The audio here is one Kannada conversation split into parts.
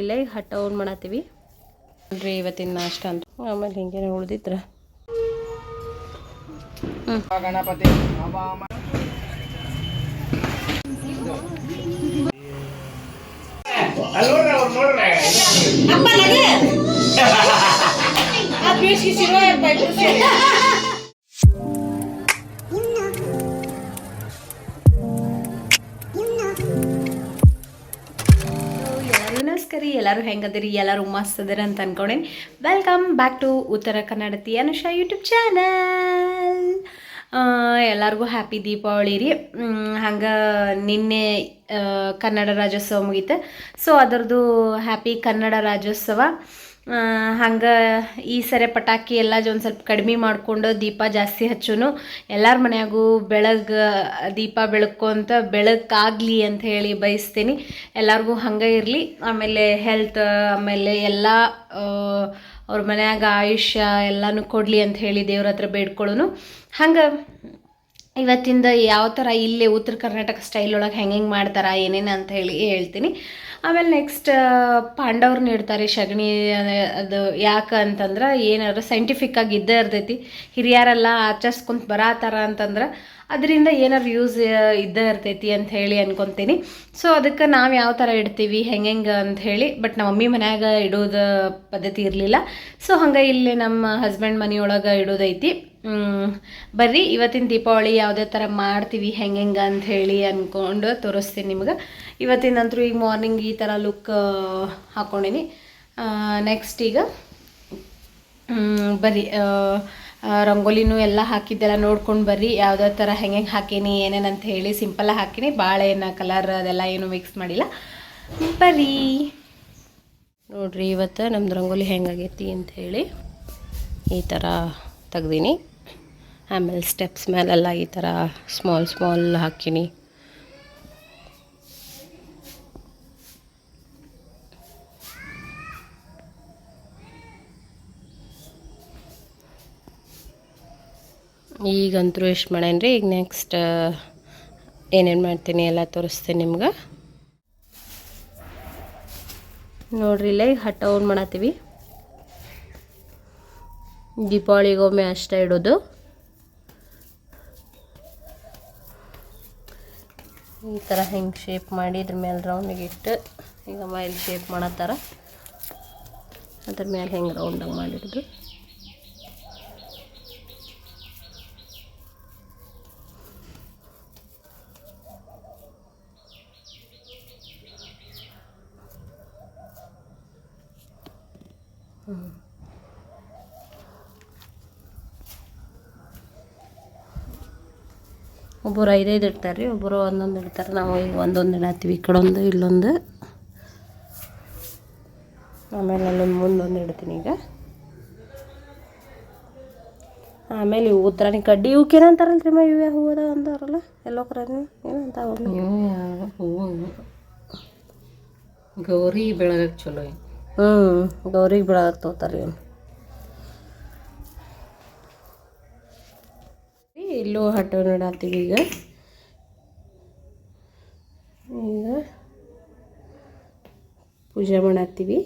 ಇಲ್ಲೇ ಹಟ್ಟ ಓನ್ ಮಾಡತ್ತೀವಿ. ನೋಡ್ರಿ ಇವತ್ತಿನ ನಾಷ್ಟ ಅಂತ. ಆಮೇಲೆ ಹಿಂಗೆ ಉಳ್ದಿತ್ರ ಗಣಪತಿ ಎಲ್ಲರೂ ನಮಸ್ಕಾರ ರೀ ಎಲ್ಲರೂ ಹೆಂಗದಿರಿ ಎಲ್ಲರೂ ಮಸ್ತ್ ಅದಿರ ಅಂತ ಅನ್ಕೊಂಡೇನಿ. ವೆಲ್ಕಮ್ ಬ್ಯಾಕ್ ಟು ಉತ್ತರ ಕನ್ನಡತಿ ಅನುಷಾ ಯೂಟ್ಯೂಬ್ ಚಾನಲ್ ಎಲ್ಲರಿಗೂ ಹ್ಯಾಪಿ ದೀಪಾವಳಿ ರೀ. ಹಂಗೆ ನಿನ್ನೆ ಕನ್ನಡ ರಾಜ್ಯೋತ್ಸವ ಮುಗೀತು. ಸೊ ಅದರದ್ದು ಹ್ಯಾಪಿ ಕನ್ನಡ ರಾಜ್ಯೋತ್ಸವ. ಹಂಗೆ ಈ ಸರಿ ಪಟಾಕಿ ಎಲ್ಲ ಒಂದು ಸ್ವಲ್ಪ ಕಡಿಮೆ ಮಾಡಿಕೊಂಡು ದೀಪ ಜಾಸ್ತಿ ಹಚ್ಚುನು. ಎಲ್ಲರ ಮನೆಯಾಗೂ ಬೆಳಗ್ಗೆ ದೀಪ ಬೆಳಕೊಂತ ಬೆಳಕಾಗಲಿ ಅಂತ ಹೇಳಿ ಬಯಸ್ತೀನಿ. ಎಲ್ಲರಿಗೂ ಹಂಗೆ ಇರಲಿ. ಆಮೇಲೆ ಹೆಲ್ತ್ ಆಮೇಲೆ ಎಲ್ಲ ಅವ್ರ ಮನ್ಯಾಗ ಆಯುಷ್ಯ ಎಲ್ಲನೂ ಕೊಡಲಿ ಅಂತ ಹೇಳಿ ದೇವ್ರ ಹತ್ರ ಬೇಡ್ಕೊಳ್ಳೋನು ಹಂಗೆ ಇವತ್ತಿಂದ ಯಾವ ಥರ ಇಲ್ಲೇ ಉತ್ತರ ಕರ್ನಾಟಕ ಸ್ಟೈಲ್ ಒಳಗೆ ಹೆಂಗೆ ಹೆಂಗೆ ಮಾಡ್ತಾರ, ಏನೇನು ಅಂತ ಹೇಳಿ ಹೇಳ್ತೀನಿ. ಆಮೇಲೆ ನೆಕ್ಸ್ಟ್ ಪಾಂಡವ್ರನ್ನ ಇಡ್ತಾರೆ ಸಗಣಿ ಅದು ಯಾಕೆ ಅಂತಂದ್ರೆ ಏನಾದ್ರು ಸೈಂಟಿಫಿಕ್ಕಾಗಿ ಇದ್ದೇ ಇರ್ತೈತಿ. ಹಿರಿಯರೆಲ್ಲ ಆಚರಿಸ್ಕೊಂತ ಬರಾತಾರ ಅಂತಂದ್ರೆ ಅದರಿಂದ ಏನಾದ್ರು ಯೂಸ್ ಇದ್ದೇ ಇರ್ತೈತಿ ಅಂತ ಹೇಳಿ ಅನ್ಕೊತೀನಿ. ಸೊ ಅದಕ್ಕೆ ನಾವು ಯಾವ ಥರ ಇಡ್ತೀವಿ ಹೆಂಗೆ ಹೆಂಗೆ ಅಂತ ಹೇಳಿ ಬಟ್ ನಮ್ಮ ಮಮ್ಮಿ ಮನ್ಯಾಗ ಇಡೋದು ಪದ್ಧತಿ ಇರಲಿಲ್ಲ. ಸೊ ಹಂಗೆ ಇಲ್ಲಿ ನಮ್ಮ ಹಸ್ಬೆಂಡ್ ಮನೆಯೊಳಗೆ ಇಡೋದೈತಿ. ಬರ್ರಿ, ಇವತ್ತಿನ ದೀಪಾವಳಿ ಯಾವುದೇ ಥರ ಮಾಡ್ತೀವಿ ಹೆಂಗೆ ಹೆಂಗೆ ಅಂತ ಹೇಳಿ ಅಂದ್ಕೊಂಡು ತೋರಿಸ್ತೀನಿ ನಿಮ್ಗೆ. ಇವತ್ತಿನಂತರೂ ಈಗ ಮಾರ್ನಿಂಗ್ ಈ ಥರ ಲುಕ್ ಹಾಕ್ಕೊಂಡಿನಿ ನೆಕ್ಸ್ಟ್ ಈಗ ಬರ್ರಿ ರಂಗೋಲಿನೂ ಎಲ್ಲ ಹಾಕಿದ್ದೆಲ್ಲ ನೋಡ್ಕೊಂಡು ಬರ್ರಿ. ಯಾವುದೋ ಥರ ಹೆಂಗೆ ಹೆಂಗೆ ಹಾಕೀನಿ ಅಂತ ಹೇಳಿ ಸಿಂಪಲ್ ಹಾಕೀನಿ. ಏನು ಕಲರ್ ಅದೆಲ್ಲ ಏನು ಮಿಕ್ಸ್ ಮಾಡಿಲ್ಲ. ಬರ್ರಿ. ನೋಡ್ರಿ, ಇವತ್ತು ನಮ್ದು ರಂಗೋಲಿ ಹೆಂಗಾಗೈತಿ ಅಂತ ಹೇಳಿ ಈ ಥರ ತೆಗ್ದೀನಿ. ಆಮೇಲೆ ಸ್ಟೆಪ್ಸ್ ಮೇಲೆಲ್ಲ ಈ ಥರ ಸ್ಮಾಲ್ ಸ್ಮಾಲ್ ಹಾಕೀನಿ. ಈಗಂತೂ ಎಷ್ಟು ಮಾಡೇನಿ ರೀ ಈಗ ನೆಕ್ಸ್ಟ್ ಏನೇನು ಮಾಡ್ತೀನಿ ಎಲ್ಲ ತೋರಿಸ್ತೀನಿ ನಿಮ್ಗೆ. ನೋಡ್ರಿ ಈಗ ಹಟ್ಟ ಓನ್ ಮಾಡತ್ತೀವಿ. ದೀಪಾವಳಿಗೊಮ್ಮೆ ಅಷ್ಟೇ ಇಡೋದು. ಈ ಥರ ಹಿಂಗೆ ಶೇಪ್ ಮಾಡಿ ಇದ್ರ ಮೇಲೆ ರೌಂಡಿಗೆ ಇಟ್ಟು, ಈಗ ಮೈಲ್ ಶೇಪ್ ಮಾಡತ್ತಾರ. ಅದ್ರ ಮೇಲೆ ಹೆಂಗೆ ರೌಂಡಾಗಿ ಮಾಡಿಡೋದು. ಒಬ್ಬರು ಐದೈದು ಇಡ್ತಾರೆ ರೀ ಒಬ್ಬರು ಒಂದೊಂದು ಇಡ್ತಾರೆ. ನಾವು ಈಗ ಒಂದೊಂದು ಇಡತ್ತೀವಿ. ಈ ಕಡೆ ಒಂದು ಇಲ್ಲೊಂದು. ಆಮೇಲೆ ಅಲ್ಲೊಂದು ಮುಂದೊಂದು ಇಡ್ತೀನಿ ಈಗ. ಆಮೇಲೆ ಇವು ಉತ್ತರಾಣಿ ಕಡ್ಡಿ ಇವಕ್ಕೆ ಅಂತಾರಲ್ಲ ರೀ ಮ ಇವೆ ಹೂವು ಅದಾವ ಅಂತಾರಲ್ಲ ಎಲ್ಲೋ ಕರ ಏನಂತ ಹೂವು. ಗೌರಿ ಬೆಳಗಕ್ಕೆ ಚಲೋ. ಹ್ಞೂ ಗೌರಿಗೆ ಬಿಡೋಕೆ ತಗೋತಾರೆ ಇವ್ನು. ಇಲ್ಲೂ ಹಟ್ಟು ನೋಡತ್ತೀವಿ ಈಗ. ಈಗ ಪೂಜೆ ಮಾಡತ್ತೀವಿ.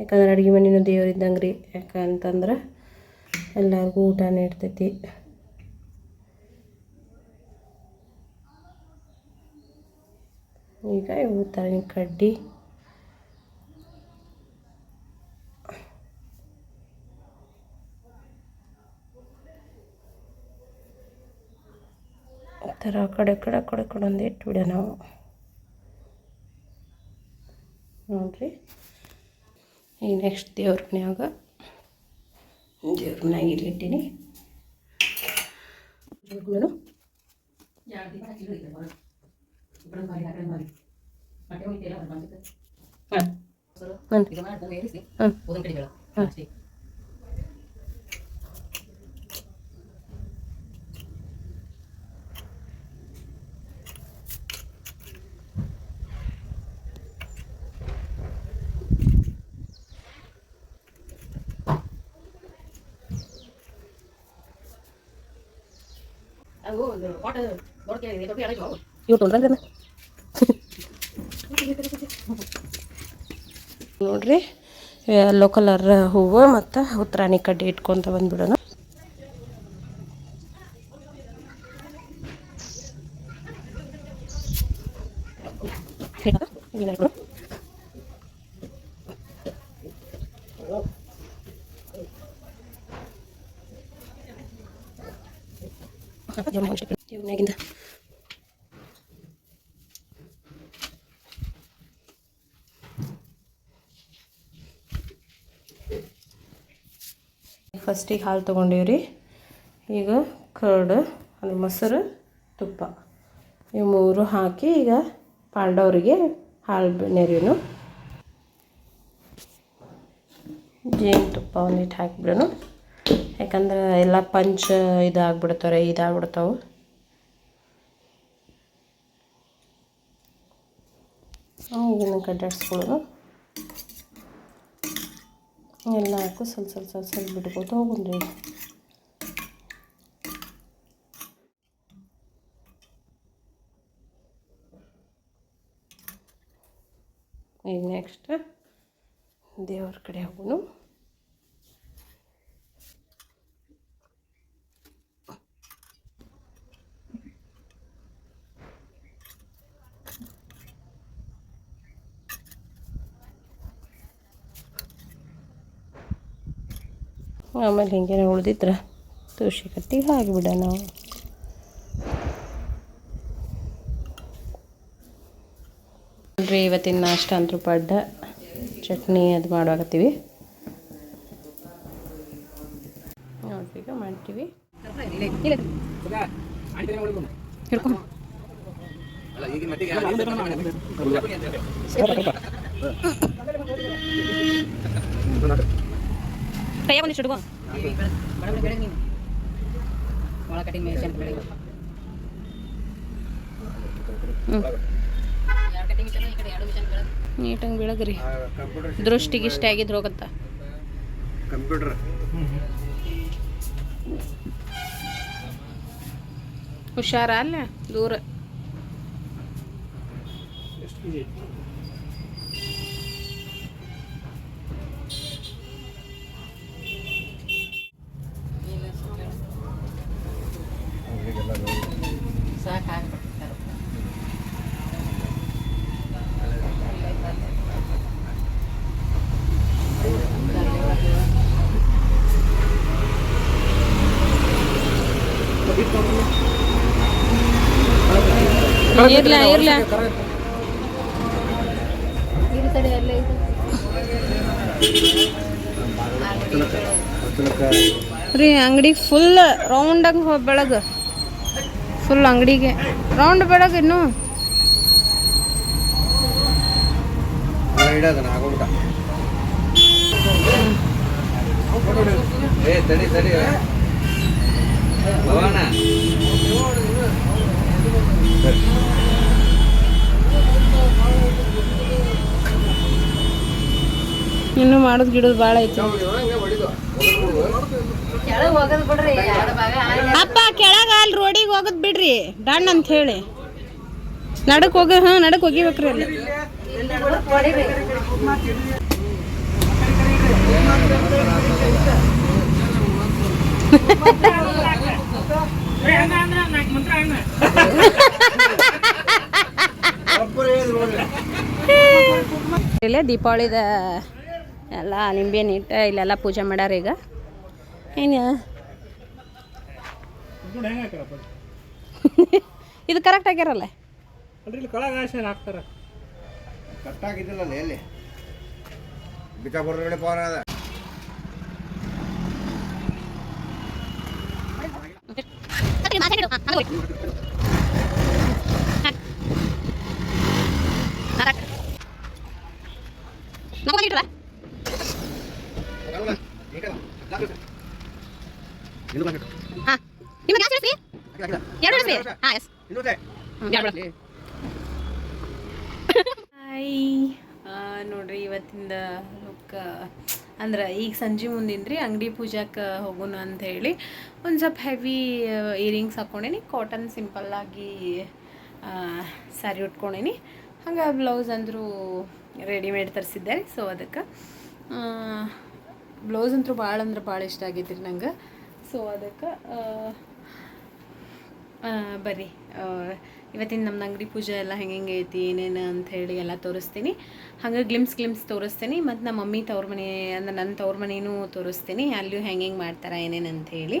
ಯಾಕಂದ್ರೆ ಅಡುಗೆ ಮನೆಯೂ ದೇವ್ರಿದ್ದಂಗೆ ರೀ. ಯಾಕಂತಂದ್ರೆ ಎಲ್ಲರಿಗೂ ಊಟ ನೀಡ್ತೈತಿ ಈಗ ಇವು ಥರ ಕಡ್ಡಿ. ಥರ ಆ ಕಡೆ ಕಡೆ ಆ ಕಡೆ ಕಡೆ ಒಂದು ಇಟ್ಬಿಡ ನಾವು. ನೋಡ್ರಿ. ಈಗ ನೆಕ್ಸ್ಟ್ ದೇವ್ರ ಮನ್ಯಾಗ ದೇವ್ರ ಮನ್ಯಾಗ ಇಲ್ಲಿ ಇಟ್ಟೀನಿ. ನಾನು ಹಾಂ ಹಾಂ ಹಾಂ ಇವು ನೋಡ್ರಿ ಯೆಲ್ಲೋ ಕಲರ್ ಹೂವು ಮತ್ತು ಉತ್ತರಾಣಿ ಕಡ್ಡಿ ಇಟ್ಕೊತ ಬಂದ್ಬಿಡೋಣ. ಫಸ್ಟಿಗೆ ಹಾಲು ತೊಗೊಂಡೀವ್ರಿ ಈಗ ಕರ್ಡ್ ಅಂದರೆ ಮೊಸರು, ತುಪ್ಪ. ಈ ಮೂರು ಹಾಕಿ ಈಗ ಪಾಂಡವರಿಗೆ ಹಾಲು ನೆರಿನು ಜೇನುತುಪ್ಪ ಒಂದಿಟ್ಟು ಹಾಕಿಬಿಡೋನು. ಯಾಕಂದ್ರೆ ಎಲ್ಲ ಪಂಚ ಇದಾಗ್ಬಿಡ್ತಾರೆ ಇದಾಗ್ಬಿಡ್ತಾವೆ. ಇದನ್ನು ಕಡ್ಡಾಡ್ಸ್ಕೊಳ್ಳೋಣ ಎಲ್ಲ ಹಾಕು ಸ್ವಲ್ಪ ಸ್ವಲ್ಪ ಸ್ವಲ್ಪ ಸ್ವಲ್ಪ ಬಿಟ್ಕೋತ ಹೋಗುನ್ರಿ ಈಗ. ನೆಕ್ಸ್ಟ್ ದೇವ್ರ ಕಡೆ ಹೋಗೋಣ ಆಮೇಲೆ ಹಿಂಗೇನೆ ಉಳಿದಿದ್ರೆ ತುಳಸಿ ಕಟ್ಟಿಗೆ ಹಾಕಿಬಿಡ ನಾವು. ನೋಡ್ರಿ ಇವತ್ತಿನ ನಾಷ್ಟ ಅಂತೂ ಪಡ್ಡ. ಚಟ್ನಿ ಅದು ಮಾಡುವಾಗತ್ತೀವಿ. ನೋಡ್ರಿ ಈಗ ಮಾಡ್ತೀವಿ. ಕೈಯಾಗ ಒಂದಿಷ್ಟು ಒಳ ಕಟಿಂಗ್ ಮೇಷನ್ ಬೆಳಿಗ್ಗೆ ನೀಟಂಗೆ ಬೆಳಗ್ರಿ. ದೃಷ್ಟಿಗೆ ಇಷ್ಟ ಆಗಿದ್ರು ಹೋಗತ್ತ. ಕಂಪ್ಯೂಟರ್. ಹುಷಾರ ಅಲ್ಲ? ದೂರ. ಇರ್ಲ ಇರ್ಲ. ರೀ ಅಂಗಡಿ ಫುಲ್ ರೌಂಡಾಗಿ ಹೋಗ ಬೆಳಗ್ಗೆ ಫುಲ್ ಅಂಗಡಿಗೆ. ರೌಂಡ್ ಬೆಳಗ್ಗೆ ಇನ್ನು. ಏ ತಡಿ ತಡಿ ಇನ್ನು ಮಾಡೋದು ಗಿಡದ ಭಾಳ ಐತಿ. ಅಪ್ಪ ಕೆಳಗ ಅಲ್ಲಿ ರೋಡಿಗೆ ಹೋಗೋದು ಬಿಡ್ರಿ. ಡಣ್ಣ ಅಂತ ಹೇಳಿ. ನಡಕ್ ಹೋಗ ಹಾಂ ನಡಕ್ ಹೋಗಿಬೇಕ್ರಿ ಅಲ್ಲಿ. ಇಲ್ಲೇ ದೀಪಾವಳಿದ ಎಲ್ಲ ನಿಂಬೆ ಇಟ್ಟು ಇಲ್ಲೆಲ್ಲ ಪೂಜೆ ಮಾಡ್ಯಾರ ಈಗ. ಏನು ಇದು ಕರೆಕ್ಟ್ ಆಗ್ಯಾರಲ್ಲ ಕಟ್ಟಾಗಿದ್ದಿಲ್ಲ ಎಲ್ಲಿ? ಬಿಕಾಪುರ ಕಡೆ ಪವರ್ ಅದ ಇನ್ನು ಬಂದ್ಬಿಟ್ಟು. ಹಾಂ ನಿಮಗೆ ಗ್ಯಾಸ್ ಇಳಿಸಿ ಹಾಕಿಲ್ಲ, ಹಾಕಿಲ್ಲ. ಎರಡು ಇಳಿಸಿ ಹಾಂ ಎಸ್ ಇನ್ನೂ ಇದೆ. ಹಾಯ್ ನೋಡ್ರಿ ಇವತ್ತಿಂದ ಲುಕ್ ಅಂದ್ರೆ ಈಗ ಸಂಜೆ ಮುಂದಿಂದ್ರಿ ಅಂಗಡಿ ಪೂಜಾಕ್ಕೆ ಹೋಗೋಣ ಅಂತ ಹೇಳಿ. ಒಂದು ಸ್ವಲ್ಪ ಹೆವಿ ಇಯರಿಂಗ್ಸ್ ಹಾಕ್ಕೊಂಡೇನಿ ಕಾಟನ್ ಸಿಂಪಲ್ಲಾಗಿ ಸ್ಯಾರಿ ಉಟ್ಕೊಂಡೇನಿ. ಹಂಗೆ ಬ್ಲೌಸ್ ಅಂದರೂ ರೆಡಿಮೇಡ್ ತರಿಸಿದ್ದೆ ಸೊ ಅದಕ್ಕೆ ಬ್ಲೌಸ್ ಅಂತೂ ಭಾಳ ಅಂದ್ರೆ ಭಾಳ ಇಷ್ಟ ಆಗೈತ್ರಿ ನಂಗೆ. ಸೊ ಅದಕ್ಕೆ ಬರ್ರಿ ಇವತ್ತಿನ ನಮ್ಮ ಅಂಗಡಿ ಪೂಜೆ ಎಲ್ಲ ಹೆಂಗೆ ಹೆಂಗೆ ಐತಿ, ಏನೇನು ಅಂತ ಹೇಳಿ ಎಲ್ಲ ತೋರಿಸ್ತೀನಿ. ಹಂಗೆ ಗ್ಲಿಮ್ಸ್ ಗ್ಲಿಮ್ಸ್ ತೋರಿಸ್ತೀನಿ. ಮತ್ತು ನಮ್ಮ ಮಮ್ಮಿ ತವ್ರ ಮನೆ, ಅಂದ್ರೆ ನನ್ನ ತವ್ರ ಮನೆಯೂ ತೋರಿಸ್ತೀನಿ. ಅಲ್ಲಿಯೂ ಹೆಂಗೆ ಹೆಂಗೆ ಮಾಡ್ತಾರೆ, ಏನೇನು ಅಂತ ಹೇಳಿ.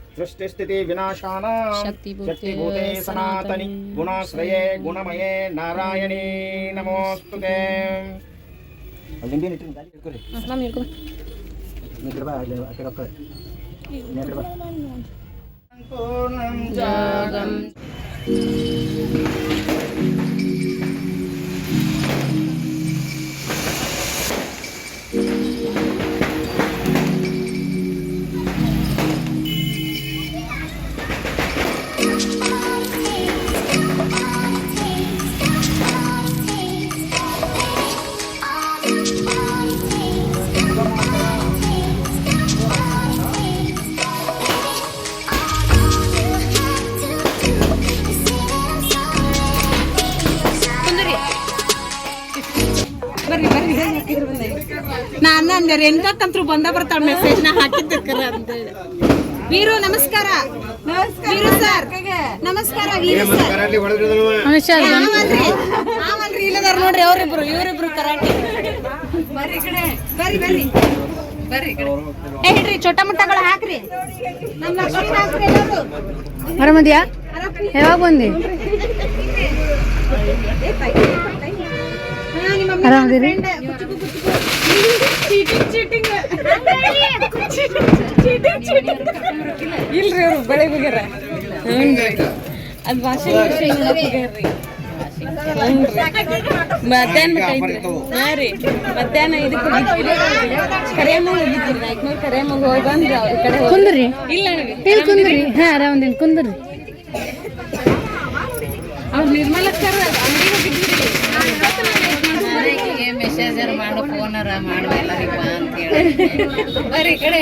సృష్టిస్థితి వినాశాన? శక్తిభూతే సనాతని గుణాశ్రయే గుణమయే నారాయణీ నమోస్తు సంపూర్ణం జాగం. ರೇಣುಕಾಕಂತ್ರು ಬಂದ ಬರ್ತಾಳ ಮೆಸೇಜ್ ನಾ ಹಾಕಿದ್ದಕ್ಕರ ಅಂತೇಳಿ. ವೀರು ನಮಸ್ಕಾರ. ವೀರು ಸರ್ ನಮಸ್ಕಾರ ವೀರು ಸರ್? ಆಮಲ್ರಿ ಇಲ್ಲದಾರ ನೋಡ್ರಿ ಅವ್ರಿಬ್ರು ಇವರಿಬ್ರು ಕರಾಟೆ. ಬರ್ರಿ ಕಡೆ. ಬರ್ರಿ ಬರ್ರಿ. ಹೇಳ್ರಿ ಏ ಹಿಡ್ರಿ ಚೋಟ ಮುಟ್ಟಗಳು ಹಾಕ್ರಿ. ನಮ್ಮ ಲಕ್ಷ್ಮಿ ಹಾಕ್ರಿ ಎಲ್ಲರೂ ಆರಾಮದ್ಯಾ ಯಾವಾಗ ಬಂದಿ? Cheating. ಇಲ್ರಿ ಅವ್ರು ಬೆಳೆ ಹೋಗ್ಯಾರ. ಅದು ವಾಷಿಂಗ್ ಮಿಷಿನ್ ಮಧ್ಯಾಹ್ನ ಹಾ ರೀ. ಮಧ್ಯಾಹ್ನ ಇದಕ್ಕೆ ಕರಿಯಮ್ಮ ಹೋಗಿದ್ರಿ ನಾಯ್ಕನೂರು ಕರಿಯಮ್ಮ ಹೋಗಿ ಬಂದ್ರೆ ಅವ್ರ ಕಡೆ ಕುಂದ್ರಿ. ಇಲ್ಲ ಇಲ್ಲಿ ಕುಂದ್ರಿ. ಹಾ ಆರಾಮದಿನ ಕುಂದ್ರಿ. ಅವ್ರು ನಿರ್ಮಲಕ್ಕರ ಅಂಗಡಿಗೆ ಹೋಗಿದ್ರಿ ಮಾಡು ಫೋನರ ಅಂತ ಹೇಳಿ ಬರ್ರಿ ಕಡೆ.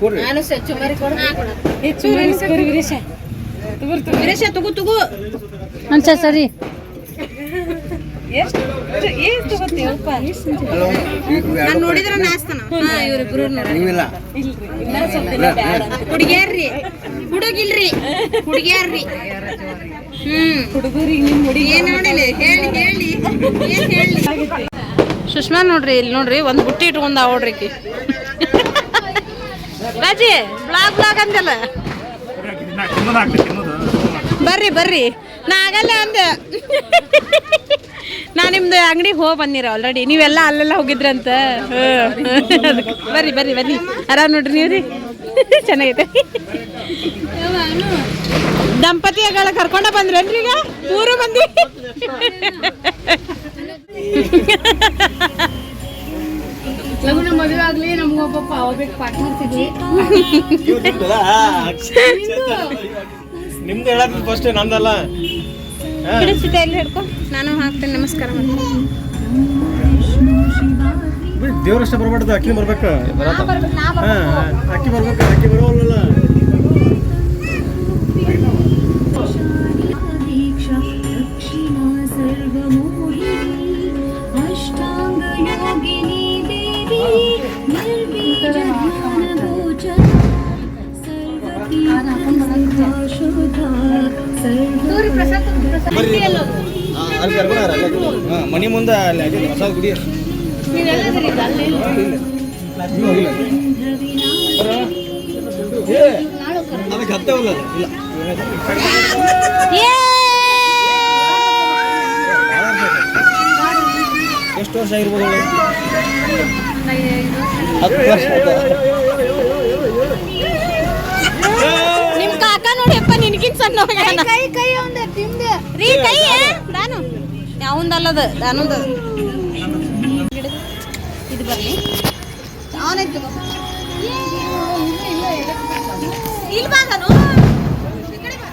ಕೊಡ್ರಿ. ನಾನು ಸ್ವಚ್ಛ ಮರಿ ಕೊಡು. ಹೆಚ್ಚು ವೀರೇಶ. ವೀರೇಶ ತಗೋ ತಗೋ. ಅನ್ಸ ಸರಿ. ನೋಡಿದ್ರ ನಾಸ್ತಾನ ಇವ್ರಿಬ್ರು ಹುಡುಗಿಯಾರ್ರಿ. ಹುಡುಗಿಲ್ರಿ. ಹುಡುಗಿಯಾರ್ರಿ. ಹ್ಮ್. ಹುಡುಗರಿಗೆ ನಿಮ್ ಹುಡುಗಿ ಏನ್ ನೋಡಿಲ್ಲ ಹೇಳಿ ಹೇಳಿ. ಏನ್ ಹೇಳಿ? ಸುಷ್ಮಾ ನೋಡ್ರಿ, ಇಲ್ಲಿ ನೋಡ್ರಿ, ಒಂದು ಬುಟ್ಟಿ ಇಟ್ಕೊಂಡ್ ನೋಡ್ರಿ ಈಕಿ ರಾಜಿ ಬ್ಲಾಕ್ ಬ್ಲಾಗ್ ಅಂದಲ್ಲ ಬರ್ರಿ ಬರ್ರಿ. ನಾ ಆಗಲ್ಲ ಅಂದೆ. ನಾ ನಿಮ್ದು ಅಂಗಡಿ ಹೋಗಿ ಬಂದಿರ ಆಲ್ರೆಡಿ ನೀವೆಲ್ಲ ಅಲ್ಲೆಲ್ಲ ಹೋಗಿದ್ರಂತ. ಬರ್ರಿ ಬರ್ರಿ ಬನ್ನಿ ಆರಾಮ್ ನೋಡ್ರಿ ನೀವು ರೀ? ಚೆನ್ನಾಗೈತೆ. ದಂಪತಿಗಳ ಕರ್ಕೊಂಡ ಬಂದ್ರೇನ್ರಿ ಈಗ ಮೂರು ಮಂದಿ ಲಗುನ ಮದುವೆ ಆಗ್ಲಿ ಒಬ್ಬಪ್ಪ ಪಾವಬೇಕು ಪಾರ್ಟ್ನರ್ ಸಿಗ್ಲಿ. ನಿಮ್ದು ಹೇಳಕ್ ಫಸ್ಟ್ ನಂದಲ್ಲ. ಬಿಡಿಸಿದೆ ಎಲ್ಲಿ ಹಿಡ್ಕೊ. ನಾನು ಹಾಕ್ತೇನೆ ನಮಸ್ಕಾರ ದೇವರಷ್ಟ ದೇವ್ರಷ್ಟ ಬರ್ಬಾರ್ದು ಅಕ್ಕಿ ಬರ್ಬೇಕು. ಹಾ, ಅಕ್ಕಿ ಬರ್ಬೇಕು ಅಕ್ಕಿ ಬರೋಲ್ಲ ಮನಿ ಮುಂದೆ ಅಲ್ಲಿ ಆಗಿದೆ ಹೊಸ ಗುಡಿ ಅದಕ್ಕೆ ಹತ್ತವಲ್ಲ ಇಲ್ಲ. ಎಷ್ಟು ವರ್ಷ ಆಗಿರ್ಬೋದು? ಹತ್ತು ವರ್ಷ. ಕಾಕ ನೋಡಿಯಪ್ಪ ನಿನ್ಕಿನ್ ಸಣ್ಣ ಕೈ ಕೈ ಅವಂದ ತಿಂದೆ. ರೀ ಕೈ ನಾನು. ಯಾವಂದಲ್ಲದ ಇದು ಬರ್ಲಿ. ಅವನೈತು ಇಲ್ಲಿ ಬಾ ನಾನು. ಈ ಕಡೆ ಬಾ.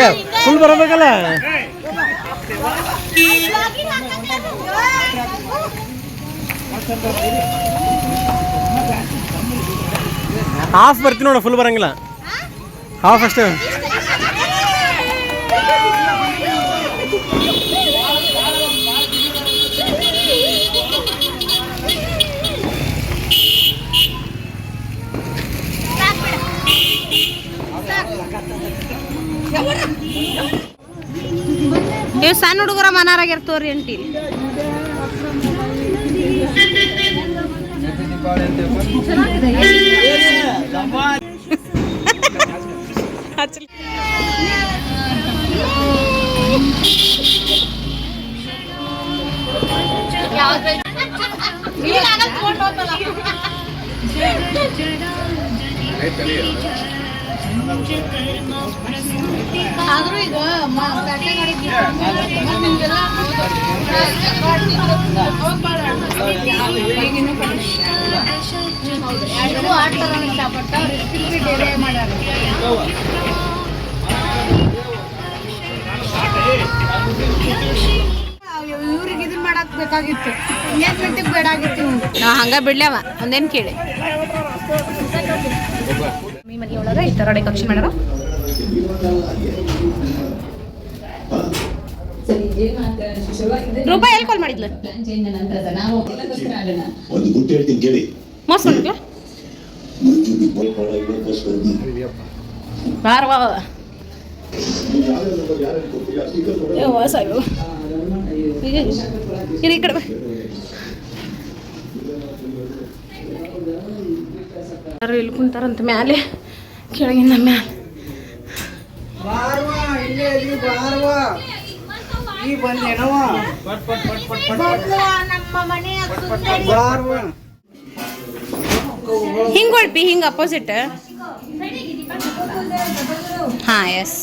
ಏ, ಫುಲ್ ಬರಬೇಕಲ್ಲ? ಹಾಫ್ ಬರ್ತೀನಿ ನೋಡ ಫುಲ್ ಬರಂಗಿಲ್ಲ. ಹಾಫ್ ಅಷ್ಟೇ. ನೀವು ಸಣ್ಣ ಹುಡುಗರ ಮನಾರಾಗಿರ್ತವ್ರಿ ಅಂಟಿ. ಆದ್ರೂ ಈಗ ಇವ್ರಿಗೆ ಇದನ್ನ ಮಾಡಕ್ ಬೇಕಾಗಿತ್ತು ಎಂಗೇಜ್ಮೆಂಟಿಗೆ ಬೇಡ ಆಗಿತ್ತು ನಾ ಹಂಗ ಬಿಡ್ಲವ ಒಂದೇನ್ ಕೇಳಿ. ಮಮ್ಮಿ ಮನೆಯೊಳಗೆ ಈ ಥರ ಡೆಕೋರೇಷನ್ ಮಾಡ್ಯಾರ ರೂಪಾಯಿ ಎಲ್ಲಿ ಕಾಲ್ ಮಾಡಿದ್ಲು? ಒಂದು ಗುಟ್ಟು ಹೇಳ್ತೀನಿ ಕೇಳಿ. ಮೋಸ ಮಾಡಿದ್ಲ ಮಂಜು ಬಿಗ್ ಬಾಲ್ ಕುಂತಾರಂತ ಬಾರ್ವಾ ಯಾರು ಕೊಡ್ತೀರಾ ಬಾರ್ವಾ ಇಲ್ಲೇ ಇಲ್ಲಿ ಬಾರ್ವಾ. ಈ ಕಡೆ ಪಟ್ ಪಟ್ ಪಟ್ ಕುಂತಾರಂತ ಮ್ಯಾಲೆ ಕೆಳಗಿಂದ ಮ್ಯಾಲೆ ಹಿಂಗ್ ಹೊಳ್ಪಿ ಹಿಂಗ್ ಅಪೋಸಿಟ್ ಹಾ ಎಸ್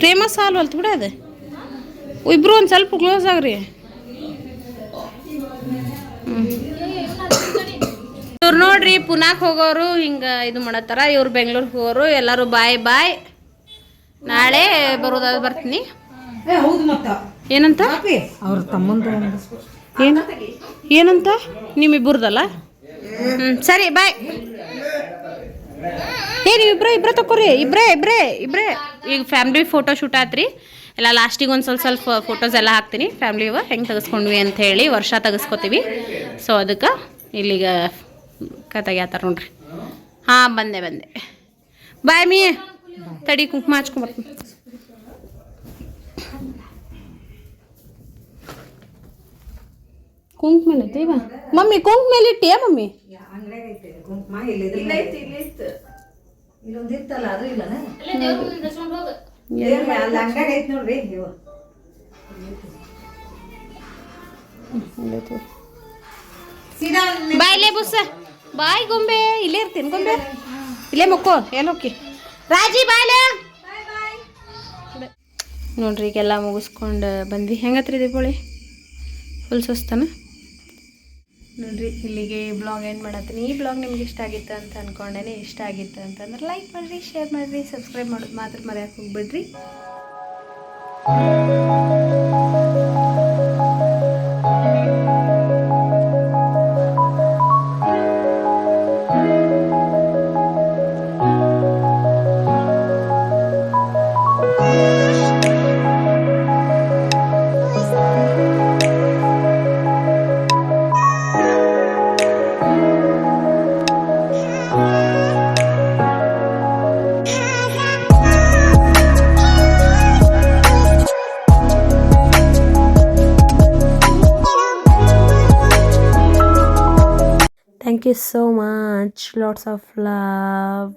ಫೇಮಸ್ ಆಲ್ವಲ್ತು ಬಿಡ ಅದು. ಇಬ್ರು ಒಂದು ಸ್ವಲ್ಪ ಕ್ಲೋಸ್ ಆಗ್ರಿ. ಇವ್ರು ನೋಡ್ರಿ ಪುನಾಕ್ ಹೋಗೋರು ಹಿಂಗೆ ಇದು ಮಾಡತ್ತಾರ ಇವ್ರು ಬೆಂಗ್ಳೂರಿಗೆ ಹೋಗೋರು ಎಲ್ಲರೂ ಬಾಯ್ ಬಾಯ್. ನಾಳೆ ಬರೋದಾದ ಬರ್ತೀನಿ. ಏನಂತ? ಅವ್ರ ತಮ್ಮಂದ ಏನು? ಏನಂತ? ನಿಮ್ಮಿಬ್ಬರದಲ್ಲ? ಹ್ಞೂ ಸರಿ ಬಾಯ್. ಏ ನೀವು ಇಬ್ಬರೇ ಇಬ್ಬರೇ ತಕೋರಿ ಇಬ್ಬರೇ ಇಬ್ಬರೇ ಇಬ್ಬರೇ ಈಗ ಫ್ಯಾಮ್ಲಿ ಫೋಟೋ ಶೂಟ್ ಆತ್ರಿ. ಎಲ್ಲ ಲಾಸ್ಟಿಗೆ ಒಂದು ಸ್ವಲ್ಪ ಸ್ವಲ್ಪ ಫೋಟೋಸ್ ಎಲ್ಲ ಹಾಕ್ತೀನಿ. ಫ್ಯಾಮ್ಲಿ ಹೆಂಗೆ ತೆಗೆಸ್ಕೊಂಡ್ವಿ ಅಂತ ಹೇಳಿ ವರ್ಷ ತೆಗೆಸ್ಕೊತೀವಿ. ಸೊ ಅದಕ್ಕೆ ಇಲ್ಲಿಗ ಕ ತೆಗ್ಯಾತಾರ ನೋಡ್ರಿ ಹಾಂ ಬಂದೆ ಬಂದೆ ಬಾಯ್ ಮೀ ತಡಿ ಕುಂಕುಮ ಹಚ್ಕೊಂಬರ್ತೀನಿ ಕುಂಕುಮ ಮೇಲೆ ಐತಿ ಇವ ಮಮ್ಮಿ ಕುಂಕುಮ ಮೇಲೆ ಇಟ್ಟಿಯಾ ಮಮ್ಮಿ ಇಲ್ಲೊಂದು ಇತ್ತಲ್ಲ ಅದು ಇಲ್ಲನ ಅಲ್ಲಿ ಅಂಗಡಿ ಐತಿ ನೋಡ್ರಿ ಇವ ಬಾಯ್ಲೆ ಬುಸ್ಸ ಬಾಯ್ ಗೊಂಬೆ, ಇಲ್ಲೇ ಇರ್ತೀನಿ ಗೊಂಬೆ. ಇಲ್ಲೇ ಮಕ್ಕೋ ಏನೋಕೆ ರಾಜಿ ಬಾಯ್ಲೆ ನೋಡ್ರಿ, ಈಗೆಲ್ಲ ಮುಗಿಸ್ಕೊಂಡು ಬಂದ್ವಿ. ಹೆಂಗತ್ರಿ ದೀಪಾವಳಿ? ಫುಲ್ ಸುಸ್ತಾನ ನೋಡ್ರಿ, ಇಲ್ಲಿಗೆ ಬ್ಲಾಗ್ ಏನು ಮಾಡತ್ತೀನಿ? ಈ ಬ್ಲಾಗ್ ನಿಮ್ಗೆ ಇಷ್ಟ ಆಗಿತ್ತು ಅಂತ ಅಂದ್ಕೊಂಡೇ ಇಷ್ಟ ಆಗಿತ್ತು ಅಂತಂದ್ರೆ ಲೈಕ್ ಮಾಡಿರಿ ಶೇರ್ ಮಾಡಿರಿ ಸಬ್ಸ್ಕ್ರೈಬ್ ಮಾಡೋದು ಮಾತ್ರ ಮರ್ಯಾಕೆ ಹೋಗ್ಬೇಡ್ರಿ. Lots of love.